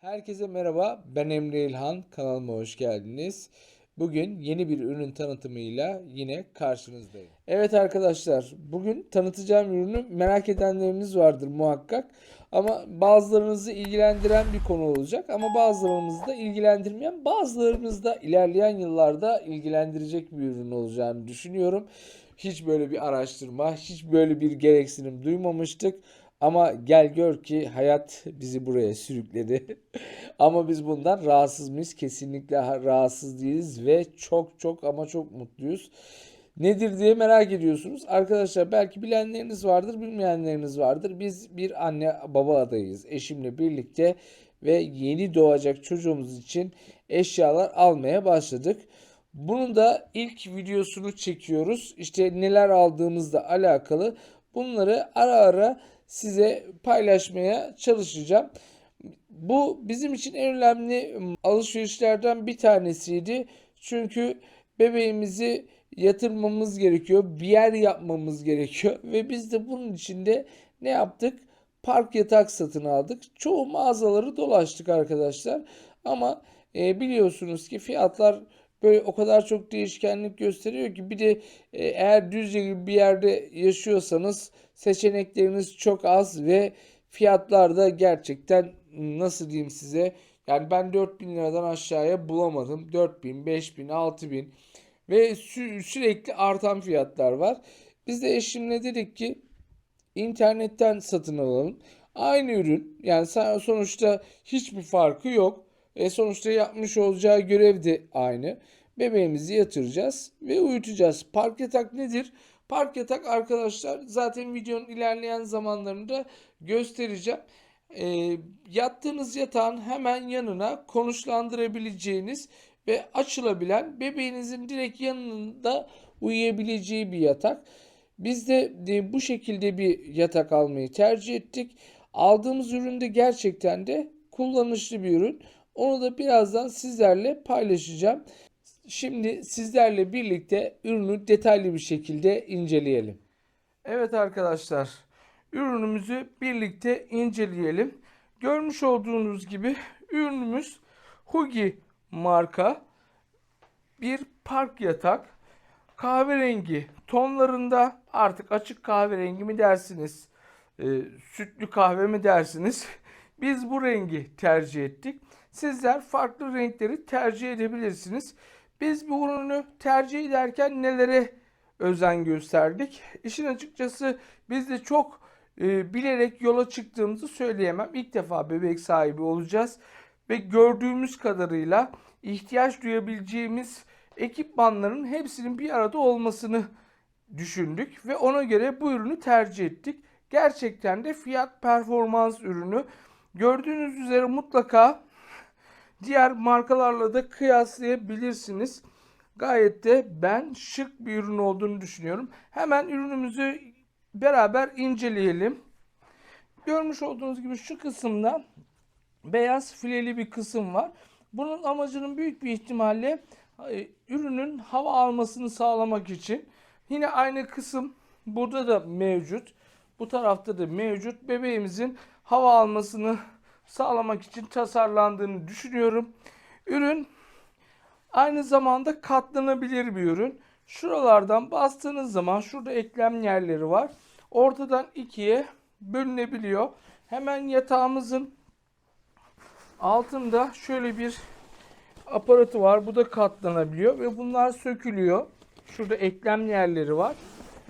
Herkese merhaba, ben Emre İlhan, kanalıma hoş geldiniz. Bugün yeni bir ürün tanıtımıyla yine karşınızdayım. Evet arkadaşlar, bugün tanıtacağım ürünü merak edenleriniz vardır muhakkak. Ama bazılarınızı ilgilendiren bir konu olacak ama bazılarımızı da ilgilendirmeyen, bazılarımızı da ilerleyen yıllarda ilgilendirecek bir ürün olacağını düşünüyorum. Hiç böyle bir araştırma, hiç böyle bir gereksinim duymamıştık. Ama gel gör ki hayat bizi buraya sürükledi. Ama biz bundan rahatsız mıyız? Kesinlikle ha- rahatsız değiliz ve çok çok ama çok mutluyuz. Nedir diye merak ediyorsunuz. Arkadaşlar belki bilenleriniz vardır, bilmeyenleriniz vardır. Biz bir anne baba adayız. Eşimle birlikte ve yeni doğacak çocuğumuz için eşyalar almaya başladık. Bunun da ilk videosunu çekiyoruz. İşte neler aldığımızla alakalı bunları ara ara size paylaşmaya çalışacağım. Bu bizim için en önemli alışverişlerden bir tanesiydi. Çünkü bebeğimizi yatırmamız gerekiyor, bir yer yapmamız gerekiyor ve biz de bunun için de ne yaptık? Park yatak satın aldık. Çoğu mağazaları dolaştık arkadaşlar. Ama e, biliyorsunuz ki fiyatlar böyle o kadar çok değişkenlik gösteriyor ki bir de e, eğer Düzce gibi bir yerde yaşıyorsanız seçenekleriniz çok az ve fiyatlar da gerçekten nasıl diyeyim size yani ben 4000 liradan aşağıya bulamadım. 4000, 5000, 6000 ve sü- sürekli artan fiyatlar var. Biz de eşimle dedik ki internetten satın alalım. Aynı ürün yani sonuçta hiçbir farkı yok. E sonuçta yapmış olacağı görev de aynı. Bebeğimizi yatıracağız ve uyutacağız. Park yatak nedir? Park yatak arkadaşlar zaten videonun ilerleyen zamanlarında göstereceğim. E, yattığınız yatağın hemen yanına konuşlandırabileceğiniz ve açılabilen bebeğinizin direkt yanında uyuyabileceği bir yatak. Biz de e, bu şekilde bir yatak almayı tercih ettik. Aldığımız ürün de gerçekten de kullanışlı bir ürün. Onu da birazdan sizlerle paylaşacağım. Şimdi sizlerle birlikte ürünü detaylı bir şekilde inceleyelim. Evet arkadaşlar, ürünümüzü birlikte inceleyelim. Görmüş olduğunuz gibi ürünümüz Hugi marka bir park yatak. Kahverengi tonlarında artık açık kahverengi mi dersiniz, e, sütlü kahve mi dersiniz? Biz bu rengi tercih ettik. Sizler farklı renkleri tercih edebilirsiniz. Biz bu ürünü tercih ederken nelere özen gösterdik? İşin açıkçası biz de çok e, bilerek yola çıktığımızı söyleyemem. İlk defa bebek sahibi olacağız ve gördüğümüz kadarıyla ihtiyaç duyabileceğimiz ekipmanların hepsinin bir arada olmasını düşündük ve ona göre bu ürünü tercih ettik. Gerçekten de fiyat performans ürünü. Gördüğünüz üzere mutlaka diğer markalarla da kıyaslayabilirsiniz. Gayet de ben şık bir ürün olduğunu düşünüyorum. Hemen ürünümüzü beraber inceleyelim. Görmüş olduğunuz gibi şu kısımda beyaz fileli bir kısım var. Bunun amacının büyük bir ihtimalle e, ürünün hava almasını sağlamak için. Yine aynı kısım burada da mevcut. Bu tarafta da mevcut. Bebeğimizin hava almasını sağlamak için tasarlandığını düşünüyorum. Ürün aynı zamanda katlanabilir bir ürün. Şuralardan bastığınız zaman şurada eklem yerleri var. Ortadan ikiye bölünebiliyor. Hemen yatağımızın altında şöyle bir aparatı var. Bu da katlanabiliyor ve bunlar sökülüyor. Şurada eklem yerleri var.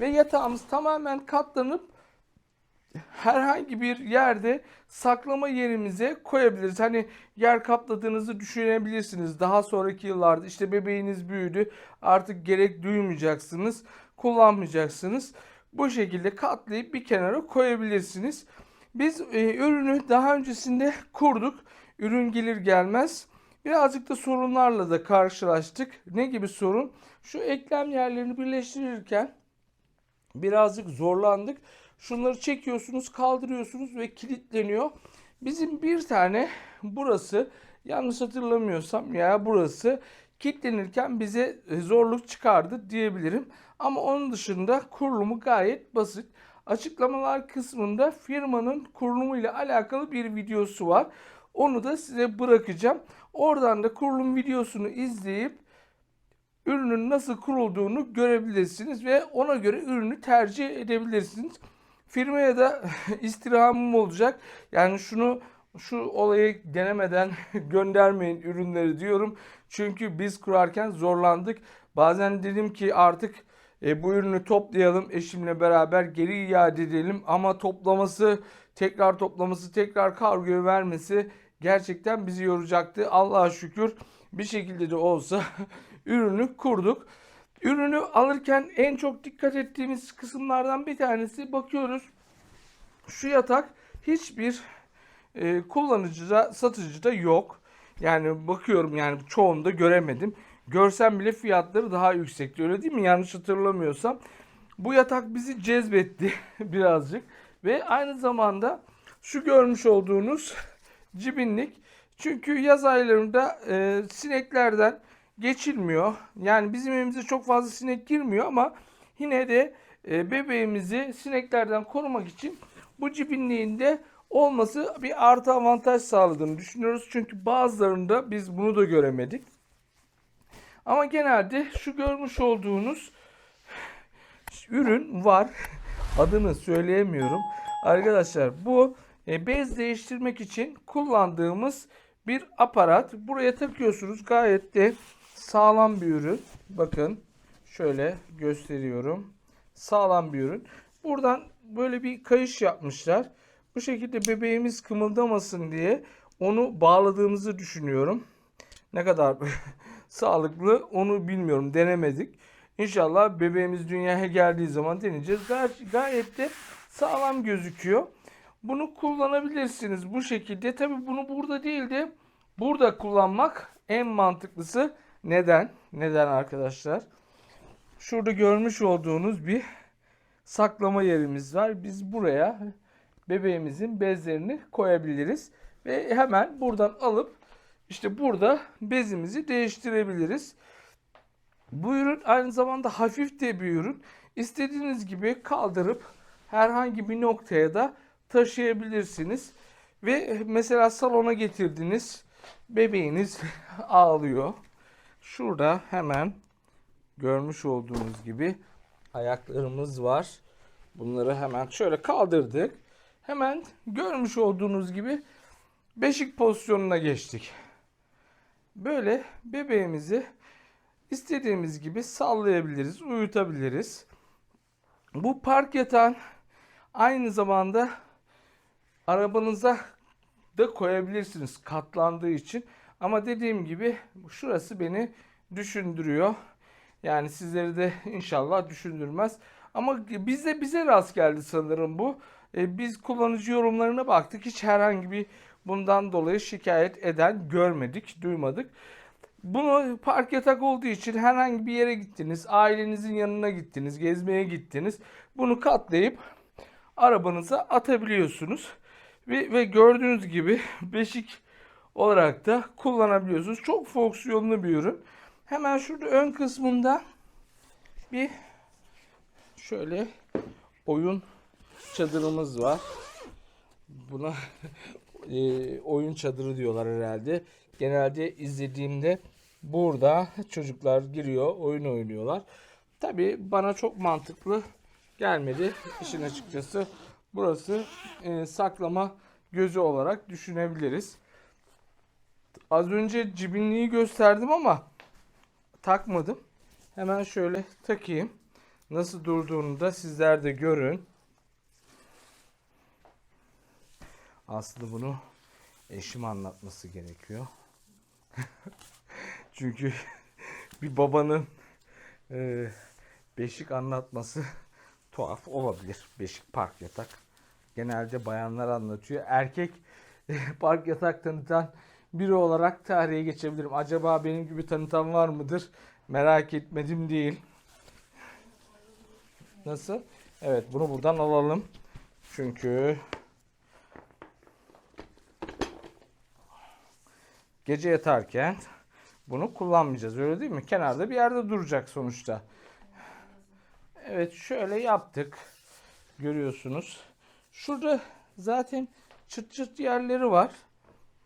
Ve yatağımız tamamen katlanıp herhangi bir yerde saklama yerimize koyabiliriz. Hani yer kapladığınızı düşünebilirsiniz. Daha sonraki yıllarda işte bebeğiniz büyüdü. Artık gerek duymayacaksınız. Kullanmayacaksınız. Bu şekilde katlayıp bir kenara koyabilirsiniz. Biz e, ürünü daha öncesinde kurduk. Ürün gelir gelmez birazcık da sorunlarla da karşılaştık. Ne gibi sorun? Şu eklem yerlerini birleştirirken birazcık zorlandık. Şunları çekiyorsunuz, kaldırıyorsunuz ve kilitleniyor. Bizim bir tane burası yanlış hatırlamıyorsam ya burası kilitlenirken bize zorluk çıkardı diyebilirim. Ama onun dışında kurulumu gayet basit. Açıklamalar kısmında firmanın kurulumu ile alakalı bir videosu var. Onu da size bırakacağım. Oradan da kurulum videosunu izleyip ürünün nasıl kurulduğunu görebilirsiniz ve ona göre ürünü tercih edebilirsiniz. Firmaya da istirhamım olacak. Yani şunu şu olayı denemeden göndermeyin ürünleri diyorum. Çünkü biz kurarken zorlandık. Bazen dedim ki artık e, bu ürünü toplayalım eşimle beraber geri iade edelim ama toplaması tekrar toplaması tekrar kargoya vermesi gerçekten bizi yoracaktı. Allah'a şükür bir şekilde de olsa ürünü kurduk. Ürünü alırken en çok dikkat ettiğimiz kısımlardan bir tanesi bakıyoruz. Şu yatak hiçbir e, kullanıcıda, satıcıda yok. Yani bakıyorum yani çoğunda göremedim. Görsem bile fiyatları daha yüksekti. Öyle değil mi? Yanlış hatırlamıyorsam. Bu yatak bizi cezbetti birazcık. Ve aynı zamanda şu görmüş olduğunuz cibinlik. Çünkü yaz aylarında e, sineklerden geçilmiyor. Yani bizim evimize çok fazla sinek girmiyor ama yine de e, bebeğimizi sineklerden korumak için bu cibinliğinde olması bir artı avantaj sağladığını düşünüyoruz. Çünkü bazılarında biz bunu da göremedik. Ama genelde şu görmüş olduğunuz ürün var. Adını söyleyemiyorum. Arkadaşlar bu e, bez değiştirmek için kullandığımız bir aparat. Buraya takıyorsunuz. Gayet de sağlam bir ürün. Bakın şöyle gösteriyorum. Sağlam bir ürün. Buradan böyle bir kayış yapmışlar. Bu şekilde bebeğimiz kımıldamasın diye onu bağladığımızı düşünüyorum. Ne kadar sağlıklı onu bilmiyorum. Denemedik. İnşallah bebeğimiz dünyaya geldiği zaman deneyeceğiz. Gayet, gayet de sağlam gözüküyor. Bunu kullanabilirsiniz bu şekilde. Tabi bunu burada değil de burada kullanmak en mantıklısı. Neden? Neden arkadaşlar? Şurada görmüş olduğunuz bir saklama yerimiz var. Biz buraya bebeğimizin bezlerini koyabiliriz. Ve hemen buradan alıp işte burada bezimizi değiştirebiliriz. Bu ürün aynı zamanda hafif de bir ürün. İstediğiniz gibi kaldırıp herhangi bir noktaya da taşıyabilirsiniz. Ve mesela salona getirdiniz. Bebeğiniz ağlıyor. Şurada hemen görmüş olduğunuz gibi ayaklarımız var. Bunları hemen şöyle kaldırdık. Hemen görmüş olduğunuz gibi beşik pozisyonuna geçtik. Böyle bebeğimizi istediğimiz gibi sallayabiliriz, uyutabiliriz. Bu park yatağın aynı zamanda arabanıza da koyabilirsiniz katlandığı için. Ama dediğim gibi şurası beni düşündürüyor. Yani sizleri de inşallah düşündürmez. Ama bize bize rast geldi sanırım bu. E, biz kullanıcı yorumlarına baktık. Hiç herhangi bir bundan dolayı şikayet eden görmedik, duymadık. Bunu park yatak olduğu için herhangi bir yere gittiniz, ailenizin yanına gittiniz, gezmeye gittiniz. Bunu katlayıp arabanıza atabiliyorsunuz. Ve, ve gördüğünüz gibi beşik olarak da kullanabiliyorsunuz. Çok fonksiyonlu bir ürün. Hemen şurada ön kısmında bir şöyle oyun çadırımız var. Buna e, oyun çadırı diyorlar herhalde. Genelde izlediğimde burada çocuklar giriyor, oyun oynuyorlar. Tabi bana çok mantıklı gelmedi işin açıkçası. Burası e, saklama gözü olarak düşünebiliriz. Az önce cibinliği gösterdim ama takmadım. Hemen şöyle takayım. Nasıl durduğunu da sizler de görün. Aslında bunu eşim anlatması gerekiyor. Çünkü bir babanın e, beşik anlatması tuhaf olabilir. Beşik park yatak. Genelde bayanlar anlatıyor. Erkek park yatak tanıtan biri olarak tarihe geçebilirim. Acaba benim gibi tanıtan var mıdır? Merak etmedim değil. Nasıl? Evet bunu buradan alalım. Çünkü gece yatarken bunu kullanmayacağız. Öyle değil mi? Kenarda bir yerde duracak sonuçta. Evet şöyle yaptık. Görüyorsunuz. Şurada zaten çıt çıt yerleri var.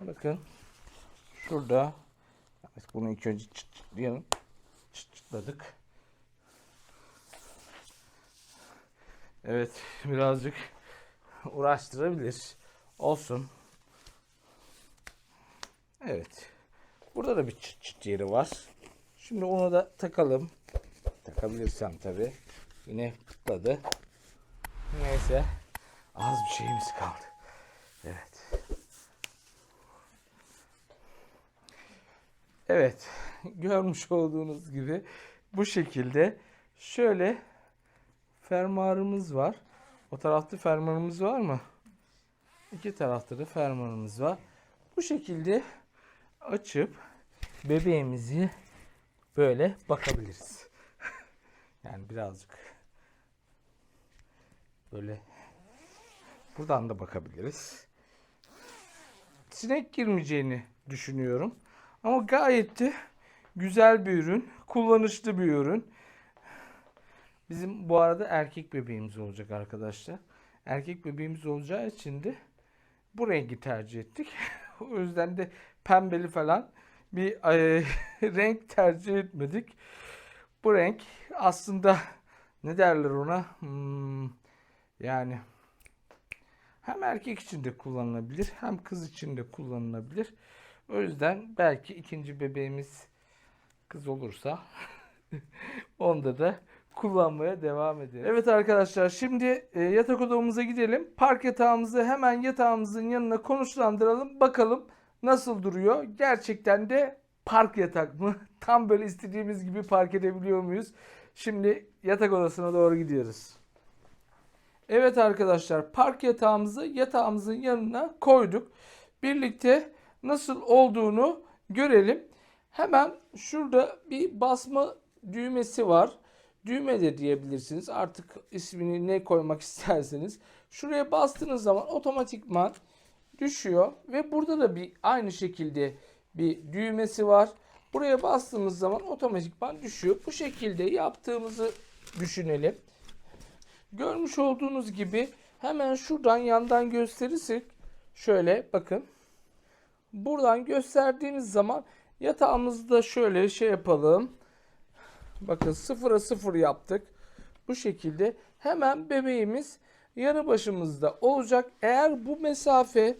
Bakın. Şurada. Bunu ilk önce çıt çıtlayalım. Çıt çıtladık. Evet birazcık uğraştırabilir. Olsun. Evet. Burada da bir çıt çıt yeri var. Şimdi onu da takalım. Takabilirsem tabi. Yine pıtladı. Neyse. Az bir şeyimiz kaldı. Evet. Evet. Görmüş olduğunuz gibi bu şekilde şöyle fermuarımız var. O tarafta fermuarımız var mı? İki tarafta da fermuarımız var. Bu şekilde açıp bebeğimizi böyle bakabiliriz. Yani birazcık böyle buradan da bakabiliriz. Sinek girmeyeceğini düşünüyorum. Ama gayet de güzel bir ürün, kullanışlı bir ürün. Bizim bu arada erkek bebeğimiz olacak arkadaşlar. Erkek bebeğimiz olacağı için de bu rengi tercih ettik. o yüzden de pembeli falan bir e, renk tercih etmedik. Bu renk aslında ne derler ona? Hmm, yani hem erkek için de kullanılabilir hem kız için de kullanılabilir. O yüzden belki ikinci bebeğimiz kız olursa onda da kullanmaya devam edelim. Evet arkadaşlar şimdi e, yatak odamıza gidelim. Park yatağımızı hemen yatağımızın yanına konuşlandıralım. Bakalım nasıl duruyor. Gerçekten de park yatak mı? Tam böyle istediğimiz gibi park edebiliyor muyuz? Şimdi yatak odasına doğru gidiyoruz. Evet arkadaşlar park yatağımızı yatağımızın yanına koyduk. Birlikte nasıl olduğunu görelim. Hemen şurada bir basma düğmesi var. Düğme de diyebilirsiniz. Artık ismini ne koymak isterseniz. Şuraya bastığınız zaman otomatikman düşüyor ve burada da bir aynı şekilde bir düğmesi var. Buraya bastığımız zaman otomatikman düşüyor. Bu şekilde yaptığımızı düşünelim. Görmüş olduğunuz gibi hemen şuradan yandan gösterirsek şöyle bakın. Buradan gösterdiğimiz zaman yatağımızda şöyle şey yapalım. Bakın sıfıra sıfır yaptık. Bu şekilde hemen bebeğimiz yanı başımızda olacak. Eğer bu mesafe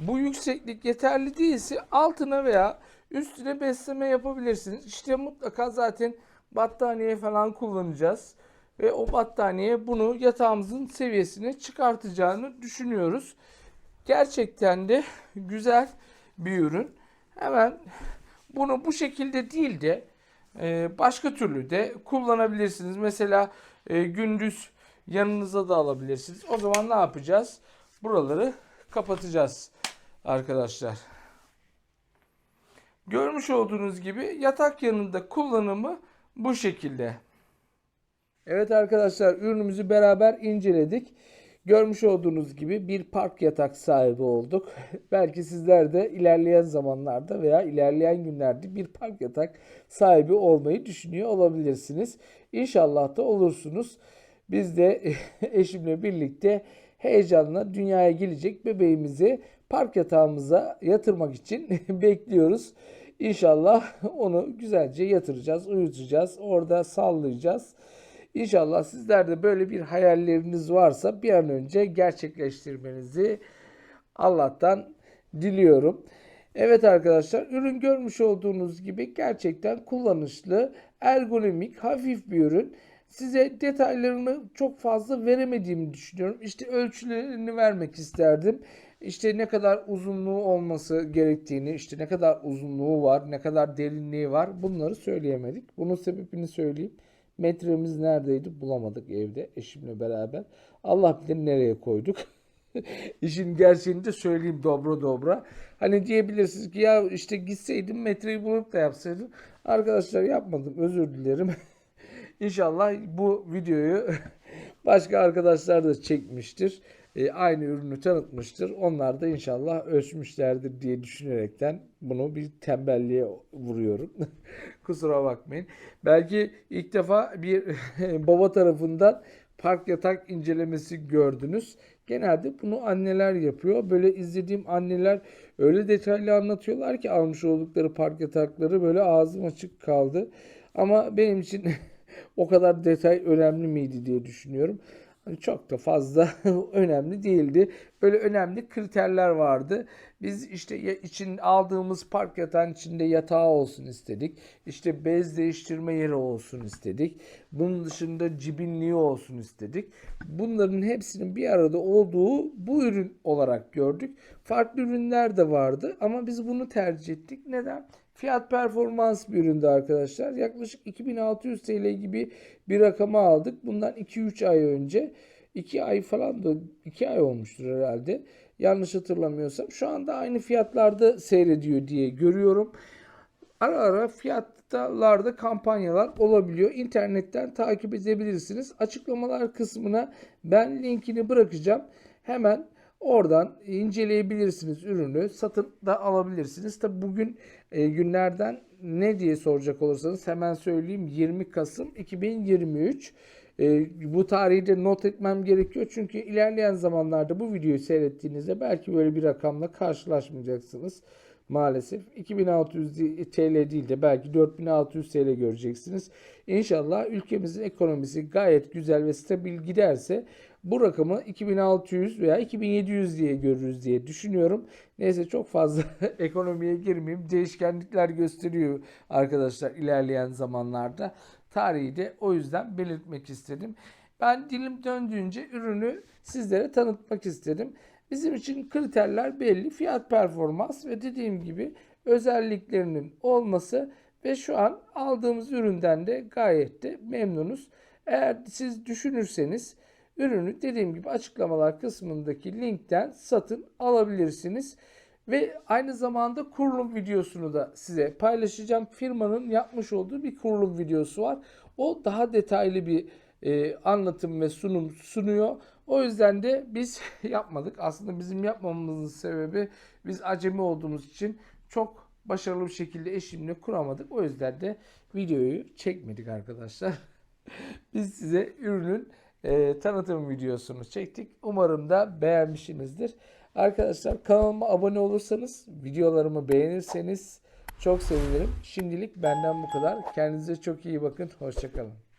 bu yükseklik yeterli değilse altına veya üstüne besleme yapabilirsiniz. İşte mutlaka zaten battaniye falan kullanacağız. Ve o battaniye bunu yatağımızın seviyesine çıkartacağını düşünüyoruz. Gerçekten de güzel bir ürün. Hemen bunu bu şekilde değil de e, başka türlü de kullanabilirsiniz. Mesela e, gündüz yanınıza da alabilirsiniz. O zaman ne yapacağız? Buraları kapatacağız arkadaşlar. Görmüş olduğunuz gibi yatak yanında kullanımı bu şekilde. Evet arkadaşlar ürünümüzü beraber inceledik. Görmüş olduğunuz gibi bir park yatak sahibi olduk. Belki sizler de ilerleyen zamanlarda veya ilerleyen günlerde bir park yatak sahibi olmayı düşünüyor olabilirsiniz. İnşallah da olursunuz. Biz de eşimle birlikte heyecanla dünyaya gelecek bebeğimizi park yatağımıza yatırmak için bekliyoruz. İnşallah onu güzelce yatıracağız, uyutacağız, orada sallayacağız. İnşallah sizler de böyle bir hayalleriniz varsa bir an önce gerçekleştirmenizi Allah'tan diliyorum. Evet arkadaşlar ürün görmüş olduğunuz gibi gerçekten kullanışlı, ergonomik, hafif bir ürün. Size detaylarını çok fazla veremediğimi düşünüyorum. İşte ölçülerini vermek isterdim. İşte ne kadar uzunluğu olması gerektiğini, işte ne kadar uzunluğu var, ne kadar derinliği var bunları söyleyemedik. Bunun sebebini söyleyeyim. Metremiz neredeydi bulamadık evde eşimle beraber. Allah bilir nereye koyduk. İşin gerçeğini de söyleyeyim dobra dobra. Hani diyebilirsiniz ki ya işte gitseydim metreyi bulup da yapsaydım. Arkadaşlar yapmadım özür dilerim. İnşallah bu videoyu başka arkadaşlar da çekmiştir. E, aynı ürünü tanıtmıştır. Onlar da inşallah ölçmüşlerdir diye düşünerekten bunu bir tembelliğe vuruyorum. Kusura bakmayın. Belki ilk defa bir baba tarafından park yatak incelemesi gördünüz. Genelde bunu anneler yapıyor. Böyle izlediğim anneler öyle detaylı anlatıyorlar ki almış oldukları park yatakları böyle ağzım açık kaldı. Ama benim için o kadar detay önemli miydi diye düşünüyorum. Hani çok da fazla önemli değildi. Böyle önemli kriterler vardı. Biz işte için aldığımız park yatağın içinde yatağı olsun istedik. İşte bez değiştirme yeri olsun istedik. Bunun dışında cibinliği olsun istedik. Bunların hepsinin bir arada olduğu bu ürün olarak gördük. Farklı ürünler de vardı ama biz bunu tercih ettik. Neden? Fiyat performans bir üründü arkadaşlar. Yaklaşık 2600 TL gibi bir rakama aldık. Bundan 2-3 ay önce 2 ay falan da 2 ay olmuştur herhalde. Yanlış hatırlamıyorsam. Şu anda aynı fiyatlarda seyrediyor diye görüyorum. Ara ara fiyatlarda kampanyalar olabiliyor. İnternetten takip edebilirsiniz. Açıklamalar kısmına ben linkini bırakacağım. Hemen oradan inceleyebilirsiniz ürünü. Satın da alabilirsiniz. Tabi bugün e, günlerden ne diye soracak olursanız hemen söyleyeyim. 20 Kasım 2023. E, bu tarihi de not etmem gerekiyor. Çünkü ilerleyen zamanlarda bu videoyu seyrettiğinizde belki böyle bir rakamla karşılaşmayacaksınız. Maalesef 2600 TL değil de belki 4600 TL göreceksiniz. İnşallah ülkemizin ekonomisi gayet güzel ve stabil giderse bu rakamı 2600 veya 2700 diye görürüz diye düşünüyorum. Neyse çok fazla ekonomiye girmeyeyim. Değişkenlikler gösteriyor arkadaşlar ilerleyen zamanlarda. Tarihi de o yüzden belirtmek istedim. Ben dilim döndüğünce ürünü sizlere tanıtmak istedim. Bizim için kriterler belli. Fiyat performans ve dediğim gibi özelliklerinin olması ve şu an aldığımız üründen de gayet de memnunuz. Eğer siz düşünürseniz ürünü dediğim gibi açıklamalar kısmındaki linkten satın alabilirsiniz. Ve aynı zamanda kurulum videosunu da size paylaşacağım. Firmanın yapmış olduğu bir kurulum videosu var. O daha detaylı bir e, anlatım ve sunum sunuyor. O yüzden de biz yapmadık. Aslında bizim yapmamamızın sebebi biz acemi olduğumuz için çok başarılı bir şekilde eşimle kuramadık. O yüzden de videoyu çekmedik arkadaşlar. biz size ürünün e, tanıtım videosunu çektik. Umarım da beğenmişsinizdir. Arkadaşlar kanalıma abone olursanız, videolarımı beğenirseniz çok sevinirim. Şimdilik benden bu kadar. Kendinize çok iyi bakın. Hoşçakalın.